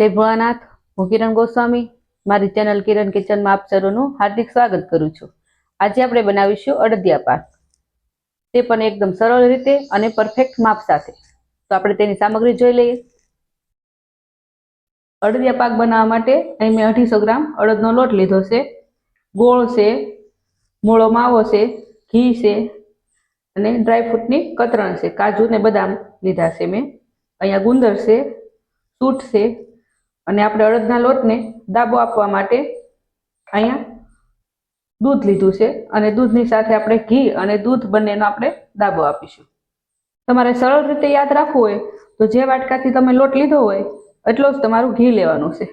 જય ભોળાનાથ હું કિરણ ગોસ્વામી. મારી ચેનલ કિરણ કિચનમાં આપ સર્વનું હાર્દિક સ્વાગત કરું છું. આજે આપણે બનાવીશું અડદિયા પાક. તે પણ એકદમ સરળ રીતે અને પરફેક્ટ માપ સાથે. તો આપણે તેની સામગ્રી જોઈ લઈએ. અડદિયા પાક બનાવવા માટે અહીં મેં અઢીસો ગ્રામ અડદનો લોટ લીધો છે. ગોળ છે, મૂળો માવો છે, ઘી છે અને ડ્રાયફ્રૂટની કતરણ છે. કાજુ ને બદામ લીધા છે મેં. અહીંયા ગુંદર છે, સૂટ છે અને આપણે અડદના લોટને દાબો આપવા માટે અહીંયા દૂધ લીધું છે અને દૂધની સાથે આપણે ઘી અને દૂધ બંનેનો આપણે દાબો આપીશું. તમારે સરળ રીતે યાદ રાખવું હોય તો જે વાટકાથી તમે લોટ લીધો હોય એટલો જ તમારું ઘી લેવાનું છે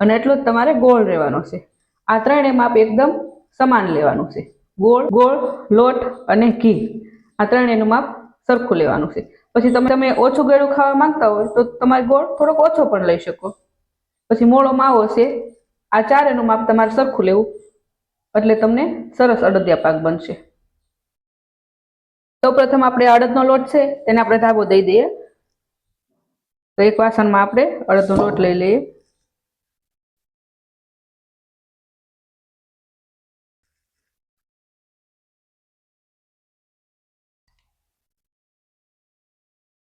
અને એટલો જ તમારે ગોળ રહેવાનો છે. આ ત્રણેય માપ એકદમ સમાન લેવાનું છે. ગોળ ગોળ, લોટ અને ઘી આ ત્રણેયનું માપ સરખું લેવાનું છે. પછી તમે તમે ઓછું ગળ્યું ખાવા માંગતા હોય તો તમારે ગોળ થોડોક ઓછો પણ લઈ શકો. પછી મોળો માવો છે આ ચારેનું માપ તમારે સરખું લેવું. એટલે તમને સરસ અડદિયા પાક બનશે. સૌ પ્રથમ આપણે અડદનો લોટ છે, તેને આપણે ધાબો દઈ દઈએ. તો એક વાસણમાં આપણે અડદનો લોટ લઈ લઈએ.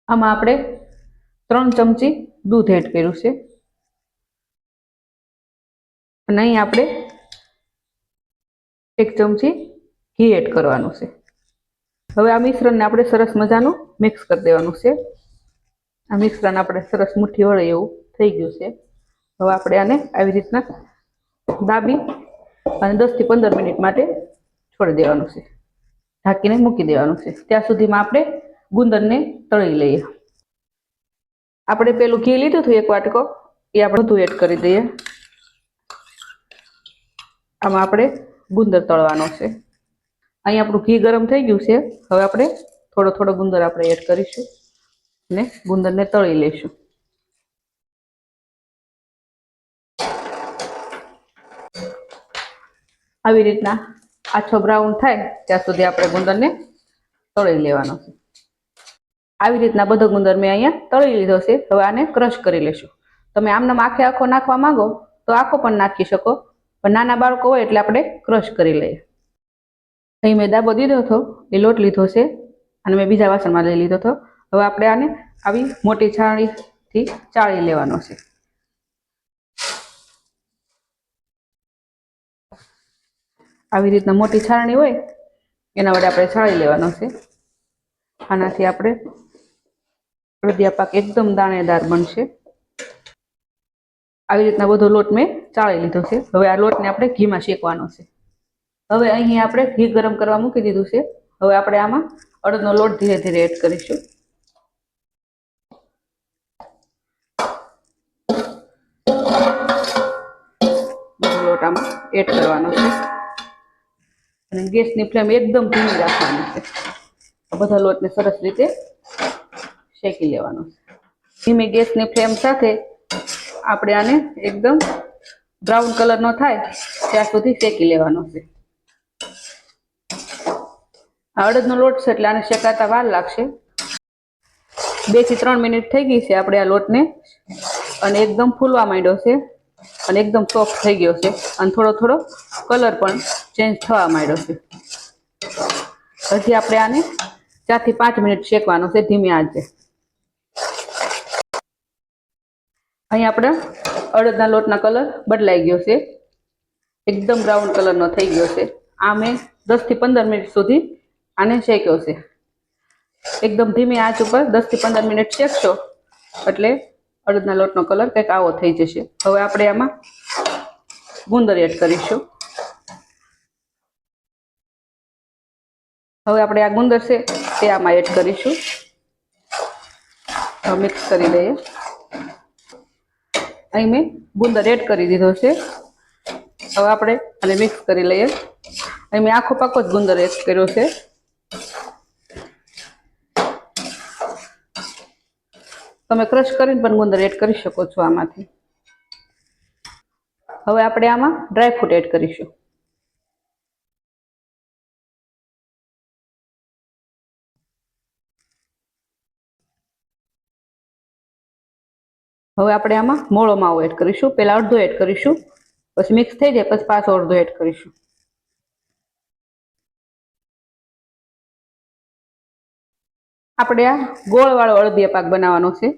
આમાં આપણે ત્રણ ચમચી દૂધ એડ કર્યું છે. અને અહીં આપણે એક ચમચી ઘી એડ કરવાનું છે. હવે આ મિશ્રણને આપણે સરસ મજાનું મિક્સ કરી દેવાનું છે. આ મિશ્રણ આપણે સરસ મુઠ્ઠી વળે એવું થઈ ગયું છે. હવે આપણે આને આવી રીતના દાબી અને દસથી પંદર મિનિટ માટે છોડી દેવાનું છે. ઢાંકીને મૂકી દેવાનું છે. ત્યાં સુધીમાં આપણે ગુંદરને તળી લઈએ. આપણે પેલું ઘી લીધું હતું એક વાટકો, એ આપણે બધું એડ કરી દઈએ. આમાં આપણે ગુંદર તળવાનો છે. અહીં આપણું ઘી ગરમ થઈ ગયું છે. હવે આપણે થોડો થોડો ગુંદર આપણે એડ કરીશું અને ગુંદરને તળી લઈશું. આવી રીતના આછો બ્રાઉન થાય ત્યાં સુધી આપણે ગુંદરને તળી લેવાનો છે. આવી રીતના બધો ગુંદર મેં અહીંયા તળી લીધો છે. હવે આને ક્રશ કરી લેશું તમે આમને આખે આખો નાખવા માંગો તો આખો પણ નાખી શકો. પણ નાના બાળકો હોય એટલે આપણે ક્રશ કરી લઈએ. અહીં મેં દાબો દીધો હતો, એ લોટ લીધો છે, અને મેં બીજા વાસણમાં લઈ લીધો હતો. હવે આપણે આને આવી મોટી છાણીથી ચાળી લેવાનો છે. આવી રીતના મોટી છાણી હોય, એના વડે આપણે છાળી લેવાનો છે. આનાથી આપણે અડદિયા પાક એકદમ દાણેદાર બનશે. આવી રીતના બધો લોટ મેં ચાળી લીધો છે. હવે આ લોટને આપણે ઘીમાં શેકવાનો છે. હવે અહીં આપણે ઘી ગરમ કરવા મૂકી દીધું છે. હવે આપણે આમાં અડદનો લોટ ધીરે ધીરે એડ કરીશું. લોટ આમાં એડ કરવાનો છે. અને ગેસની ફ્લેમ એકદમ ધીમી રાખવાની છે. આ બધા લોટને સરસ રીતે શેકી લેવાનો છે. ધીમી ગેસની ફ્લેમ સાથે આપણે આને એકદમ બ્રાઉન કલરનો થાય, ત્યાં સુધી શેકી લેવાનો છે. આ અડદનો લોટ છે એટલે આને શેકાતા વાર લાગશે. બેથી ત્રણ મિનિટ થઈ ગઈ છે આપણે આ લોટને, અને એકદમ ફૂલવા માંડ્યો છે, અને એકદમ સોફ્ટ થઈ ગયો છે, અને થોડો થોડો કલર પણ ચેન્જ થવા માંડ્યો છે. પછી આપણે આને ચારથી પાંચ મિનિટ શેકવાનો છે ધીમે આંચે. અહીં આપણે અડદના લોટના કલર બદલાઈ ગયો છે. એકદમ બ્રાઉન કલરનો થઈ ગયો છે. આ મેં દસથી પંદર મિનિટ સુધી આને શેક્યો છે. એકદમ ધીમી આંચ ઉપર દસથી પંદર મિનિટ શેકશો એટલે અડદના લોટનો કલર કંઈક આવો થઈ જશે. હવે આપણે આમાં ગુંદર એડ કરીશું. હવે આપણે આ ગુંદર છે તે આમાં એડ કરીશું. મિક્સ કરી લઈએ. અહીં મેં ગુંદર એડ કરી દીધો છે. હવે આપણે આને મિક્સ કરી લઈએ. અહીં મેં આખો પાકો જ ગુંદર એડ કર્યો છે. તમે ક્રશ કરીને પણ ગુંદર એડ કરી શકો છો આમાંથી. હવે આપણે આમાં ડ્રાયફ્રૂટ એડ કરીશું. હવે આપણે આમાં મોળો માવો એડ કરીશું. પહેલાં અડધો એડ કરીશું. પછી મિક્સ થઈ જાય, પછી પાછો અડધો એડ કરીશું. આપણે આ ગોળવાળો અડદિયા પાક બનાવવાનો છે.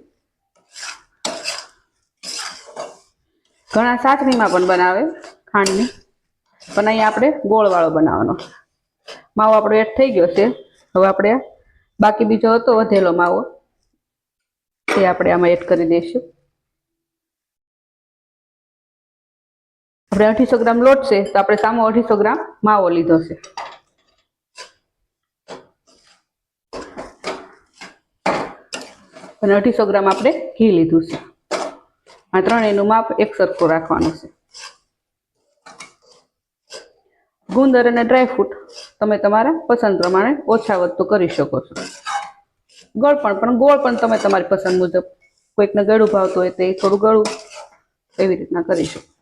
ઘણા સાચણીમાં પણ બનાવે ખાંડની. પણ અહીંયા આપણે ગોળવાળો બનાવવાનો. માવો આપણો એડ થઈ ગયો છે. હવે આપણે બાકી બીજો હતો વધેલો માવો. એ આપણે આમાં એડ કરી દઈશું. આપણે અઢીસો ગ્રામ લોટ છે તો આપણે સામો અઢીસો ગ્રામ માવો લીધો છે. અને અઢીસો ગ્રામ આપણે ઘી લીધું છે. આ ત્રણેયનું માપ એક સરખું રાખવાનું છે. ગુંદર અને ડ્રાયફ્રૂટ તમે તમારા પસંદ પ્રમાણે ઓછા વધતું કરી શકો છો. ગળપણ પણ ગોળ પણ તમે તમારી પસંદ મુજબ. કોઈકને ગળું ભાવતું હોય તો થોડું ગળું એવી રીતના કરી શકો.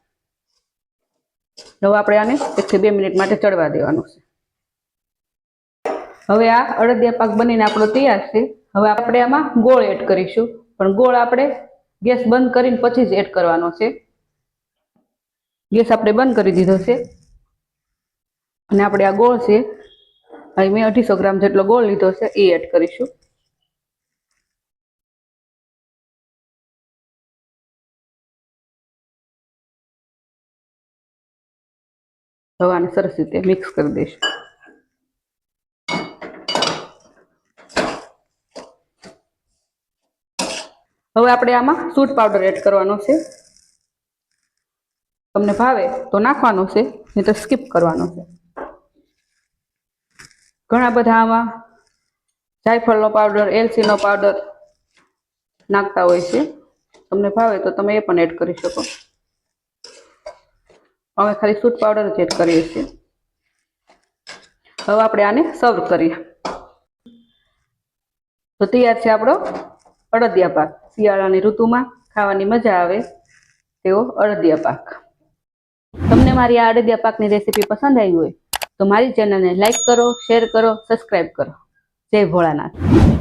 હવે આપણે આને એકથી બે મિનિટ માટે ચડવા દેવાનું છે. હવે આ અડદિયા પાક બનીને આપણો તૈયાર છે. હવે આપણે આમાં ગોળ એડ કરીશું. પણ ગોળ આપણે ગેસ બંધ કરીને પછી જ એડ કરવાનો છે. ગેસ આપણે બંધ કરી દીધો છે. અને આપણે આ ગોળ છે. અહીં મેં અઢીસો ગ્રામ જેટલો ગોળ લીધો છે. એ એડ કરીશું. હવે આને સરસ રીતે મિક્સ કરી દઈશું. હવે આપણે આમાં સૂટ પાવડર એડ કરવાનો છે. તમને ભાવે તો નાખવાનો છે, નહીં તો સ્કીપ કરવાનો છે. ઘણા બધા આમાં જાયફળનો પાવડર એલચીનો પાવડર નાખતા હોય છે. તમને ભાવે તો તમે એ પણ એડ કરી શકો. અમે ખાલી સૂટ પાવડર જ એડ કરીએ છીએ. હવે આપણે આને સર્વ કરીએ. તો તૈયાર છે આપણો અડદિયા પાક. શિયાળાની ઋતુમાં ખાવાની મજા આવે તેવો અડદિયા પાક. તમને મારી આ અડદિયા પાકની રેસીપી પસંદ આવી હોય તો મારી ચેનલને લાઈક કરો શેર કરો સબસ્ક્રાઈબ કરો. જય ભોળાનાથ.